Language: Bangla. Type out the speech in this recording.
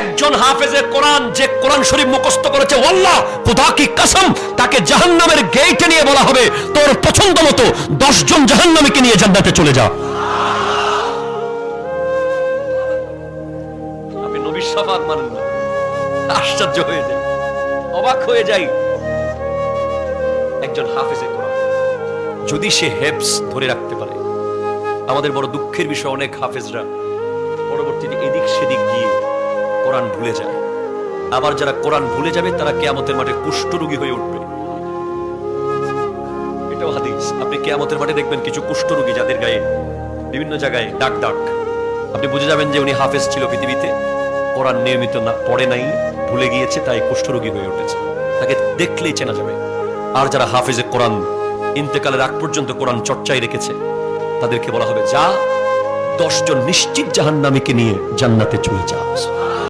একজন হাফেজে কোরআন যে কোরআন শরীফ মুখস্থ করেছে, ওয়াল্লাহ, খোদা কি কসম, তাকে জাহান্নামের গেটে নিয়ে বলা হবে। তোর পছন্দ মতো দশজন জাহান্নামীকে নিয়ে জান্নাতে চলে যা। নবীর মানেন না। আশ্চর্য হয়ে যায় অবাক হয়ে যাই। একজন হাফেজে কোরআন, যদি সে হেপস ধরে রাখতে পারে, আমাদের বড় দুঃখের বিষয় অনেক হাফেজরা পরবর্তীতে কোরআন ভুলে যায় আবার যারা কোরআন ভুলে যাবে, তারা কেয়ামতের মাঠে কুষ্ঠরোগী হয়ে উঠবে। এটাও হাদিস। আপনি কেয়ামতের মাঠে দেখবেন কিছু কুষ্ঠরোগী যাদের গায়ে বিভিন্ন জায়গায় দাগ দাগ। আপনি বুঝে যাবেন যে উনি হাফেজ ছিল পৃথিবীতে। কোরআন নিয়মিত না, পড়ে নাই, ভুলে গিয়েছে, তাই কুষ্ঠরোগী হয়ে উঠেছে। তাকে দেখলেই চেনা যাবে। আর যারা হাফেজে কোরআন, ইন্তেকালের আগ পর্যন্ত কোরআন চর্চায় রেখেছে, তাদেরকে বলা হবে, যা, দশজন নিশ্চিত জাহান্নামীকে নিয়ে জান্নাতে চলে যা।